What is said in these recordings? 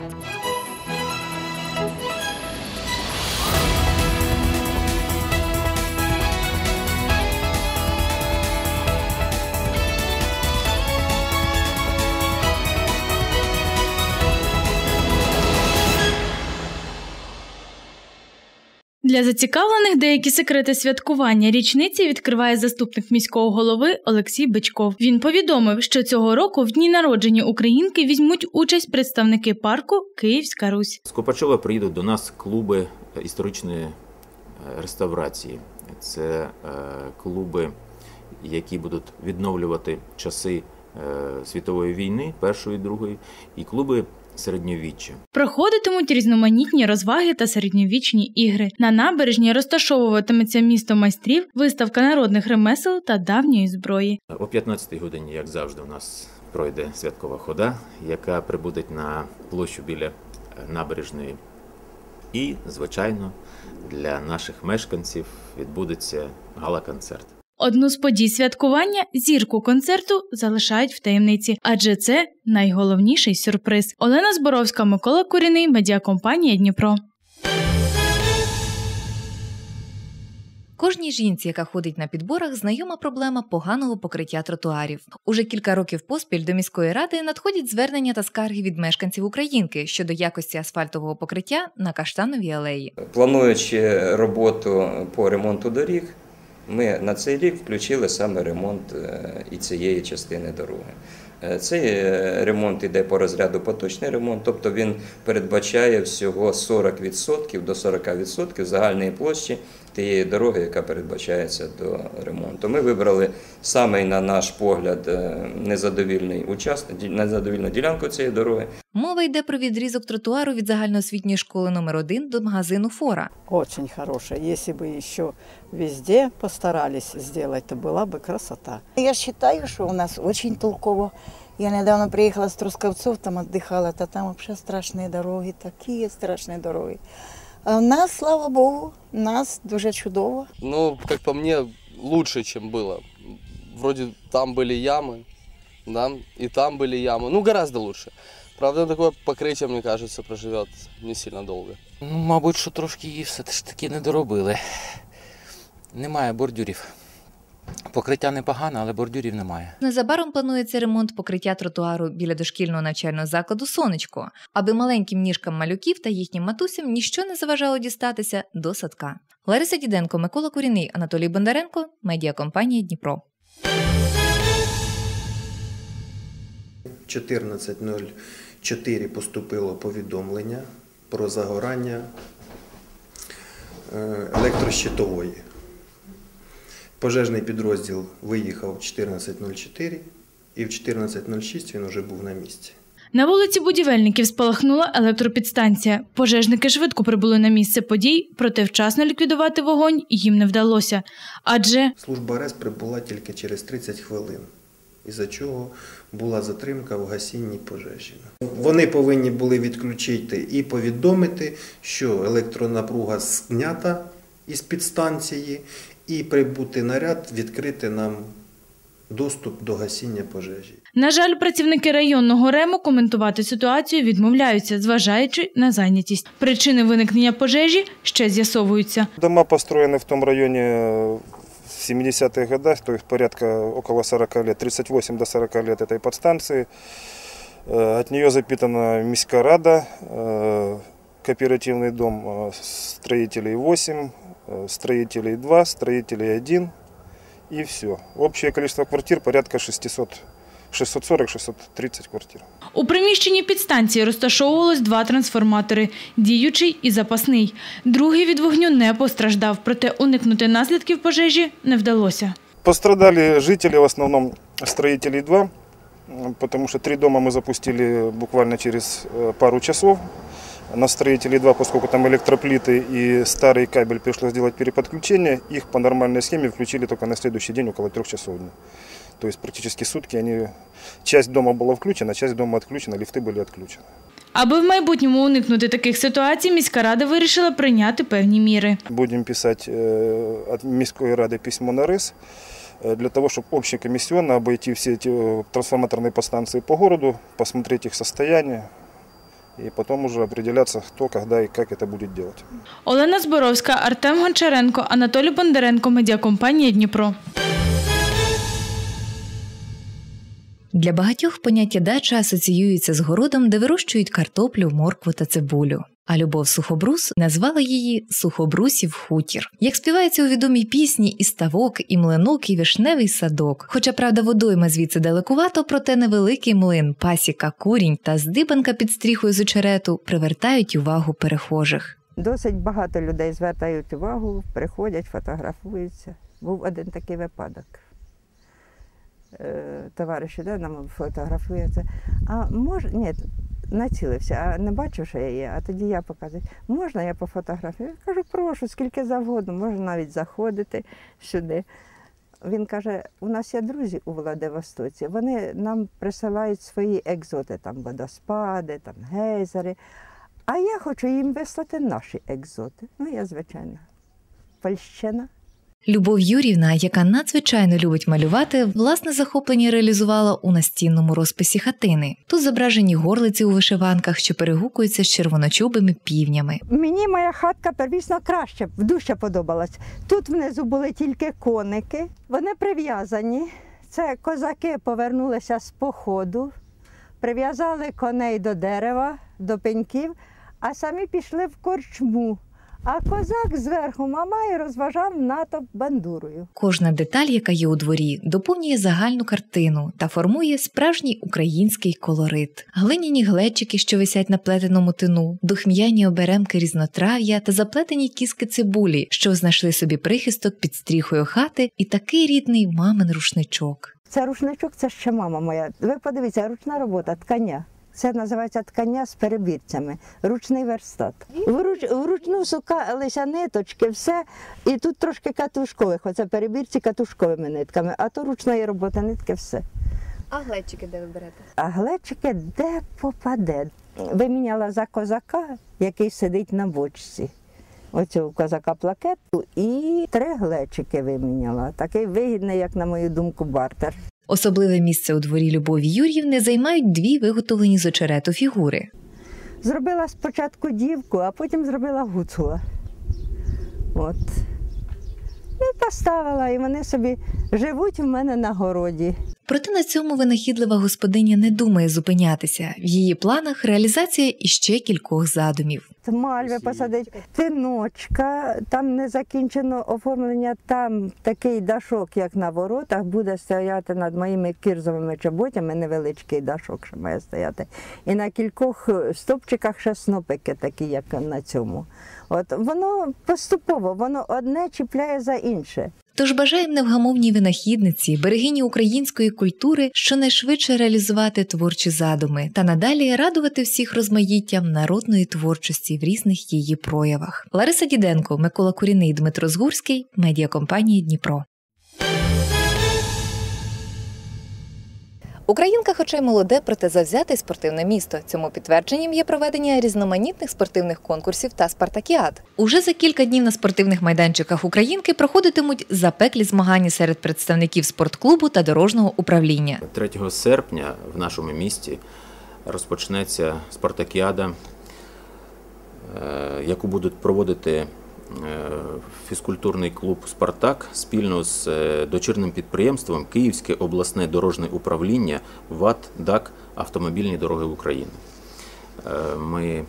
Thank you. Для зацікавлених деякі секрети святкування річниці відкриває заступник міського голови Олексій Бичков. Він повідомив, що цього року в дні народження українки візьмуть участь представники парку Київська Русь. З Копачова приїдуть до нас клуби історичної е, реставрації. Це е, клуби, які будуть відновлювати часи е, світової війни, першої, другої, і клуби середньовіччя. Проходитимуть різноманітні розваги та середньовічні ігри. На набережні розташовуватиметься місто майстрів, виставка народних ремесел та давньої зброї. О 15-й годині, як завжди, у нас пройде святкова хода, яка прибуде на площу біля е, набережної. І, звичайно, для наших мешканців відбудеться гала-концерт. Одну з подій святкування зірку концерту залишають в таємниці, адже це найголовніший сюрприз. Олена Зборовська, Микола Куріний, медіакомпанія Дніпро. Кожній жінці, яка ходить на підборах, знайома проблема поганого покриття тротуарів. Уже кілька років поспіль до міської ради надходять звернення та скарги від мешканців Українки щодо якості асфальтового покриття на каштановій алеї. Плануючи роботу по ремонту доріг, ми на цей рік включили саме ремонт е, і цієї частини дороги. Е, Цей е, ремонт йде по розряду поточний ремонт, тобто він передбачає всього 40% до 40% загальної площі тієї дороги, яка передбачається до ремонту. Ми вибрали саме на наш погляд незадовільний участок, незадовільну ділянку цієї дороги. Мова йде про відрізок тротуару від загальноосвітньої школи номер 1 до магазину Фора. Очень хорошая. Если бы еще везде постарались сделать, то была бы красота. Я считаю, что у нас очень толково. Я недавно приехала с Трусковцов, там отдыхала, то там вообще страшные дороги, такие страшные дороги. А у нас, слава Богу, у нас дуже чудово. Ну, как по мне, лучше, чем было. Вроде там были ямы, да, и там были ямы. Ну, гораздо лучше. Правда, такое покриття, мені кажется, проживет не сильно довго. Ну, мабуть, що трошки її все ж таки не доробили. Немає бордюрів. Покриття непогане, але бордюрів немає. Незабаром планується ремонт покриття тротуару біля дошкільного навчального закладу Сонечко, аби маленьким ніжкам малюків та їхнім матусям ніщо не заважало дістатися до садка. Лариса Діденко, Микола Куріний, Анатолій Бондаренко, медіакомпанія Дніпро. 14.04 поступило повідомлення про загорання е, електрощитової. Пожежний підрозділ виїхав в 14.04 і в 14.06 він вже був на місці. На вулиці будівельників спалахнула електропідстанція. Пожежники швидко прибули на місце подій, проте вчасно ліквідувати вогонь їм не вдалося. Адже Служба РЕС прибула тільки через 30 хвилин, із-за чого була затримка в гасінні пожежі. Вони повинні були відключити і повідомити, що електронапруга знята із підстанції, і прибути наряд відкрити нам доступ до гасіння пожежі. На жаль, працівники районного рему коментувати ситуацію відмовляються, зважаючи на зайнятість. Причини виникнення пожежі ще з'ясовуються. Дома построены в том районе э, в 70-х годах, то есть порядка около 40 лет, 38 до 40 лет этой подстанции. Э, От нее запитана Міська рада, э, кооперативный дом э, строителей 8, э, строителей 2, строителей 1 и все. Общее количество квартир порядка 600, 640-630 квартир. У приміщенні підстанції розташовувалось два трансформатори діючий і запасний. Другий від вогню не постраждав, проте уникнути наслідків пожежі не вдалося. Пострадали жители, в основном строителей 2, м, потому что три дома мы запустили буквально через э, пару часов. На строителей 2, поскольку там электроплиты и старый кабель пришлось сделать переподключение, их по нормальной схеме включили только на следующий день около трех часов дня. То есть практически сутки они... Часть дома была включена, часть дома отключена, лифты были отключены. Аби в майбутньому уникнути таких ситуацій, міська рада вирішила прийняти певні міри. Будем писать э, от Міської ради письмо на РИС э, для того, чтобы общекомиссионно обойти все эти э, трансформаторные подстанции по городу, посмотреть их состояние и потом уже определяться, кто, когда и как это будет делать. Олена Зборовська, Артем Гончаренко, Анатолій Бондаренко, медіакомпанія Дніпро. Для багатьох поняття дача асоціюється з городом, де вирощують картоплю, моркву та цибулю. А Любов Сухобрус назвала її Сухобрусів хутір. Як співається у відомій пісні і ставок, і млинок, і вишневий садок. Хоча, правда, водойма звідси далекувато, проте невеликий млин, пасіка, курінь та здибанка під стріхою з очерету привертають увагу перехожих. Досить багато людей звертають увагу, приходять, фотографуються. Був один такий випадок. Е, Товариш іде, нам фотографується. А може, ні, націлився, а не бачив, що я є. А тоді я показую, можна я пофотографую? Я кажу, прошу, скільки завгодно, можна навіть заходити сюди. Він каже, у нас є друзі у Владивостоці, вони нам присилають свої екзоти, там водоспади, там гейзери. А я хочу їм вислати наші екзоти. Ну, я, звичайно, польщена. Любов Юрівна, яка надзвичайно любить малювати, власне захоплення реалізувала у настінному розписі хатини. Тут зображені горлиці у вишиванках, що перегукуються з червоночубими півнями. Мені моя хатка первісно краще, дужче подобалась. Тут внизу були тільки коники, вони прив'язані. Це козаки повернулися з походу, прив'язали коней до дерева, до пеньків, а самі пішли в корчму. А козак зверху мамає розважав натовп бандурою. Кожна деталь, яка є у дворі, доповнює загальну картину та формує справжній український колорит. Глиняні глечики, що висять на плетеному тину, духм'яні оберемки різнотрав'я та заплетені кіски цибулі, що знайшли собі прихисток під стріхою хати, і такий рідний мамин рушничок. Це рушничок, це ще мама моя. Ви подивіться, ручна робота, ткання. Це називається ткання з перебірцями, ручний верстат. Вруч, вручну сукалися ниточки, все. І тут трошки катушкових, оце перебірці катушковими нитками, а то ручної роботи нитки все. А глечики де ви берете? А глечики де попаде. Виміняла за козака, який сидить на бочці. Оцього козака плакету і три глечики виміняла. Такий вигідний, як на мою думку, бартер. Особливе місце у дворі Любові Юр'ївни займають дві виготовлені з очерету фігури. Зробила спочатку дівку, а потім зробила гуцула. От. Ну, поставила, і вони собі живуть в мене на городі. Проте на цьому винахідлива господиня не думає зупинятися. В її планах реалізація іще кількох задумів. Мальви посадить, тиночка, там не закінчено оформлення, там такий дашок, як на воротах, буде стояти над моїми кірзовими чоботями, невеличкий дашок, що має стояти. І на кількох стопчиках ще снопики, такі, як на цьому. От воно поступово, воно одне чіпляє за інше. Тож бажаємо невгамовній винахідниці, берегині української культури, щонайшвидше реалізувати творчі задуми та надалі радувати всіх розмаїттям народної творчості в різних її проявах. Лариса Діденко, Микола Куріний, Дмитро Згурський, медіакомпанія Дніпро. Українка, хоча й молоде, проте завзяте спортивне місто. Цьому підтвердженням є проведення різноманітних спортивних конкурсів та спартакіад. Уже за кілька днів на спортивних майданчиках Українки проходитимуть запеклі змагання серед представників спортклубу та дорожнього управління. 3 серпня в нашому місті розпочнеться спартакіада, е, яку будуть проводити фізкультурний клуб Спартак спільно з е, дочірним підприємством Київське обласне дорожне управління ВАТ ДАК Автомобільні дороги України. Е, Ми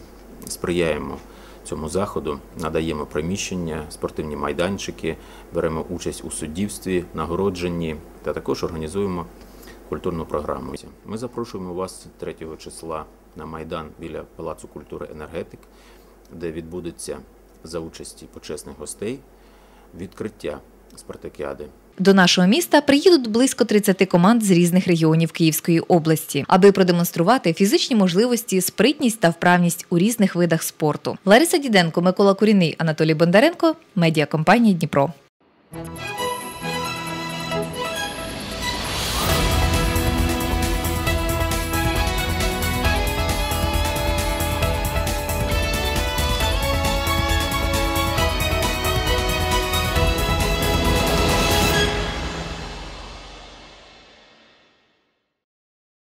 сприяємо цьому заходу, надаємо приміщення, спортивні майданчики, беремо участь у суддівстві, нагородженні та також організуємо культурну програму. Ми запрошуємо вас 3 числа на майдан біля Палацу культури енергетик, де відбудеться за участі почесних гостей відкриття спартакіади. До нашого міста приїдуть близько 30 команд з різних регіонів Київської області, аби продемонструвати фізичні можливості, спритність та вправність у різних видах спорту. Лариса Діденко, Микола Куріний, Анатолій Бондаренко, медіакомпанія Дніпро.